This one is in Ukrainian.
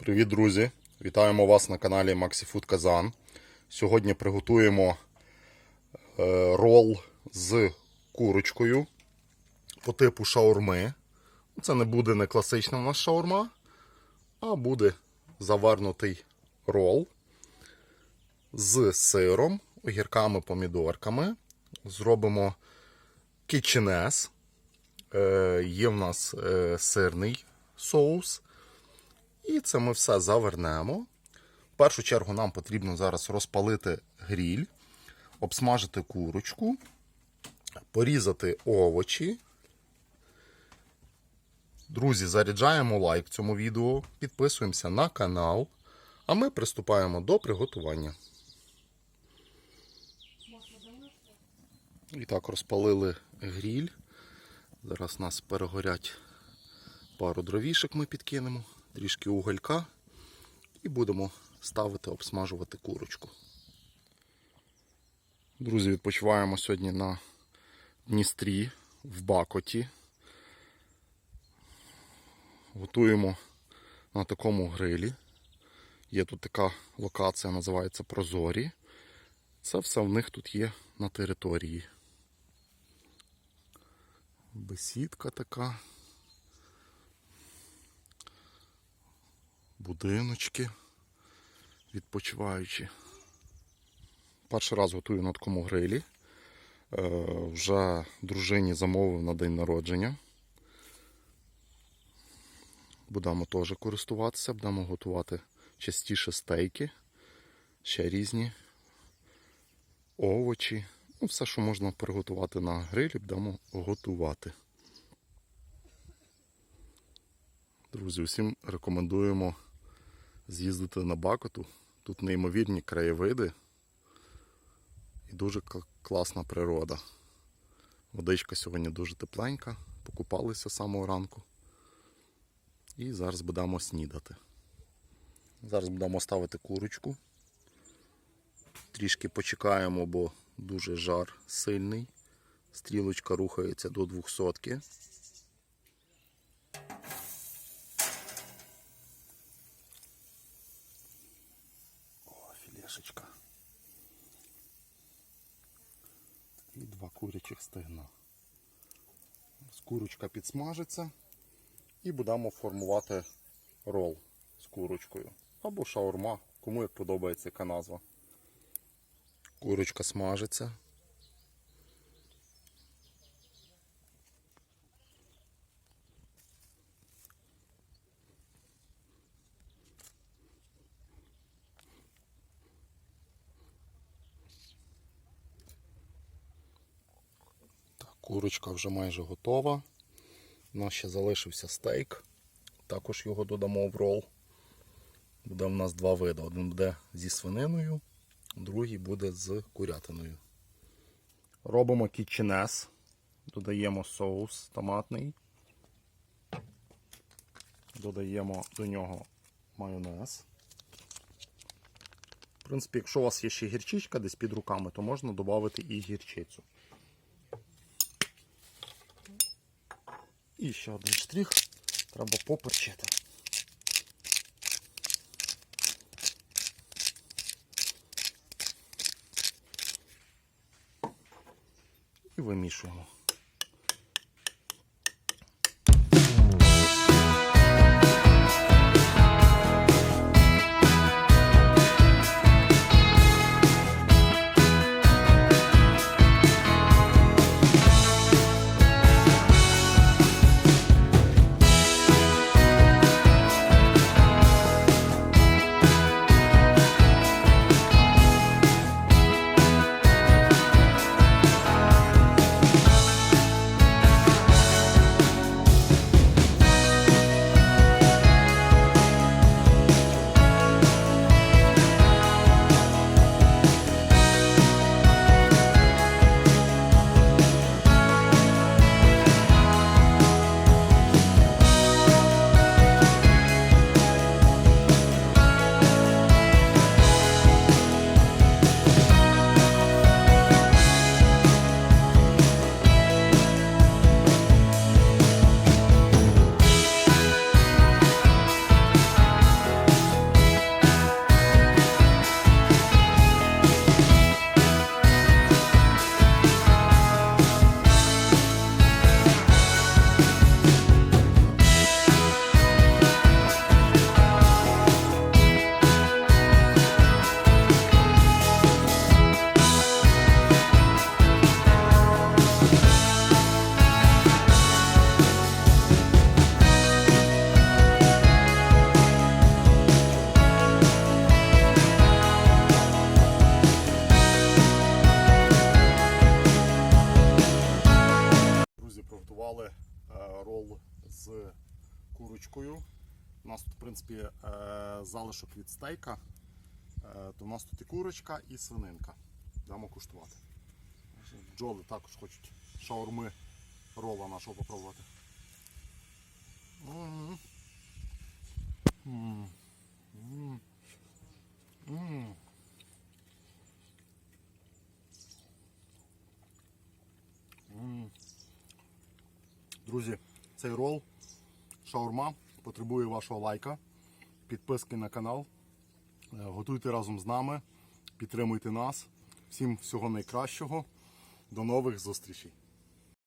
Привіт, друзі! Вітаємо вас на каналі MaxiFood Казан. Сьогодні приготуємо е, рол з курочкою по типу шаурми. Це не буде не класична у нас шаурма, а буде завернутий рол з сиром, огірками, помідорками. Зробимо кіченес. Е, Є в нас е, сирний соус. І це ми все завернемо. В першу чергу нам потрібно зараз розпалити гріль, обсмажити курочку, порізати овочі. Друзі, заряджаємо лайк цьому відео, підписуємося на канал, а ми приступаємо до приготування. І так, розпалили гріль. Зараз у нас перегорять пару дровішок ми підкинемо, трішки уголька і будемо ставити, обсмажувати курочку. Друзі, відпочиваємо сьогодні на Дністрі в Бакоті. Готуємо на такому грилі. Є тут така локація, називається Прозорі. Це все в них тут є на території. Бесідка така. Будиночки відпочиваючі. Перший раз готую на такому грилі. Е, вже дружині замовив на день народження. Будемо теж користуватися, будемо готувати частіше стейки, ще різні овочі. Ну, все, що можна приготувати на грилі, будемо готувати. Друзі, усім рекомендуємо з'їздити на Бакоту. Тут неймовірні краєвиди і дуже класна природа. Водичка сьогодні дуже тепленька, покупалися з самого ранку. І зараз будемо снідати. Зараз будемо ставити курочку. Трішки почекаємо, бо дуже жар сильний. Стрілочка рухається до 200. Два курячих стегна. Скурочка Курочка підсмажиться і будемо формувати рол з курочкою. Або шаурма, кому як подобається яка назва. Курочка смажиться. Курочка вже майже готова. У нас ще залишився стейк. Також його додамо в рол. Буде в нас два види. Один буде зі свининою, другий буде з курятиною. Робимо кіченес. Додаємо соус томатний. Додаємо до нього майонез. В принципі, якщо у вас є ще гірчичка десь під руками, то можна додати і гірчицю. І ще один штрих. Треба поперчити. І вимішуємо. У нас тут, в принципі, е, залишок від стейка. Е, То у нас тут і курочка, і свининка. Дамо куштувати. Бджоли також хочуть шаурми рола нашого попробувати. М. М. М. М. М. Друзі, цей рол шаурма потребує вашого лайка, підписки на канал. Е, Готуйте разом з нами, підтримуйте нас. Всім всього найкращого. До нових зустрічей!